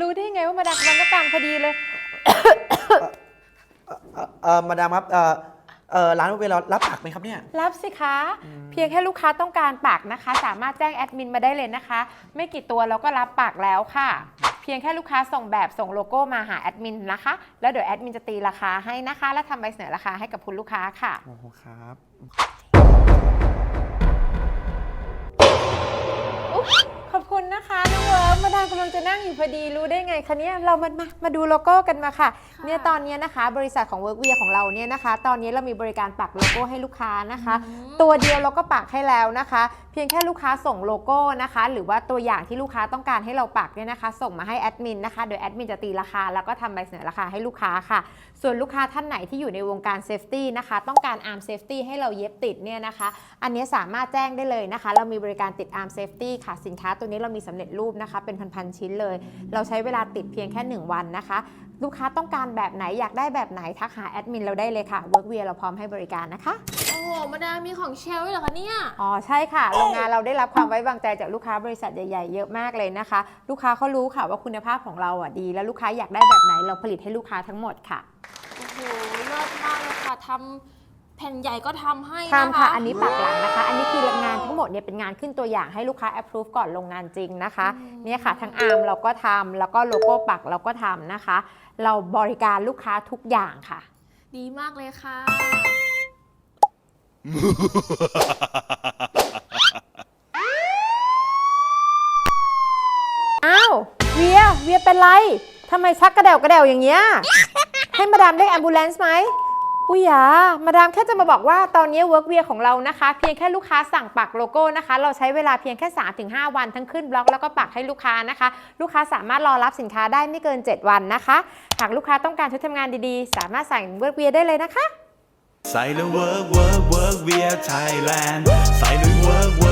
รู้ได้ไงว่ามาดามกำลังต้องการพอดีเลย เอ่อเออมาดามครับเออเออร้านเวลารับผักไหมครับเนี่ย รับสิคะ เพียงแค่ลูกค้าต้องการปักนะคะ สามารถแจ้งแอดมินมาได้เลยนะคะ ไม่กี่ตัวเราก็รับปักแล้วค่ะ เพียงแค่ลูกค้าส่งแบบส่งโลโก้มาหาแอดมินนะคะ แล้วเดี๋ยวแอดมินจะตีราคาให้นะคะ และทำใบเสนอราคาให้กับคุณลูกค้าค่ะ โอ้โหครับ กมาดามกำลังจะนั่งอยู่พอดีรู้ได้ไงคะเนี่ยเรามามามาดูโลโก้กันมาค่ะเนี่ยตอนเนี้ยนะคะ บริษัทของ w o r k w e a r ของเราเนี่ยนะคะ ตอนนี้เรามีบริการปักโลโก้ให้ลูกค้านะคะ ตัวเดียวเราก็ปักให้แล้วนะคะ เพียงแค่ลูกค้าส่งโลโก้นะคะ หรือว่าตัวอย่างที่ลูกค้าต้องการให้เราปักเนี่ยนะคะ ส่งมาให้แอดมินนะคะโดยแอดมินจะตีราคาแล้วก็ทำใบเสนอราคาให้ลูกค้าค่ะ ส่วนลูกค้าท่านไหนที่อยู่ในวงการเซฟตี้นะคะ ต้องการอาร์มเซฟตี้ให้เราเย็บติดเนี่ยนะคะ อันนี้สามารถแจ้งได้เลยนะคะ เรามีบริการติดอาร์มเซฟตี้ค่ะสินค้าตัวนี้เรามีสำเร็จรูปนะคะเป็นพันๆชิ้นเลย เราใช้เวลาติดเพียงแค่ 1 วันนะคะ ลูกค้าต้องการแบบไหนอยากได้แบบไหนทักหาแอดมินเราได้เลยค่ะ Workwear เราพร้อมให้บริการนะคะโอ้โหมาดามมีของเชลด้วยเหรอคะเนี่ย อ๋อใช่ค่ะโรงงานเราได้รับความไว้วางใจจากลูกค้าบริษัทใหญ่ ๆ เยอะมากเลยนะคะ ลูกค้าเขารู้ค่ะว่าคุณภาพของเราอะดี แล้วลูกค้าอยากได้แบบไหนเราผลิตให้ลูกค้าทั้งหมดค่ะ โอ้โหเลิศมากเลยค่ะทำ แผ่นใหญ่ก็ทำให้นะคะทำค่ะอันนี้ปักหลังนะคะ อันนี้คืองานทั้งหมดเนี่ยเป็นงานขึ้นตัวอย่างให้ลูกค้า approve ก่อนลงงานจริงนะคะเนี่ยค่ะ ทั้งอาร์มเราก็ทำแล้วก็โลโก้ปักเราก็ทำนะคะ เราบริการลูกค้าทุกอย่างค่ะ ดีมากเลยค่ะ อ้าวเวียเวียเป็นไรทำไมชักกระเดวกระเดวอย่างเงี้ยให้มาดามเรียกแอมบูเลนซ์ไหม อุ้ยหยามาดามแค่จะมาบอกว่าตอนนี้เวิร์กเวียของเรานะคะ เพียงแค่ลูกค้าสั่งปักโลโก้นะคะ เราใช้เวลาเพียงแค่ 3-5 วันทั้งขึ้นบล็อกแล้วก็ปักให้ลูกค้านะคะ ลูกค้าสามารถรอรับสินค้าได้ไม่เกิน 7 วันนะคะ หากลูกค้าต้องการชุดทำงานดีๆ สามารถสั่งเวิร์กเวียได้เลยนะคะ ใส่แล้วเวิร์กเวิร์กเวิร์กเวียไทยแลนด์ใส่แล้วเวิร์กเ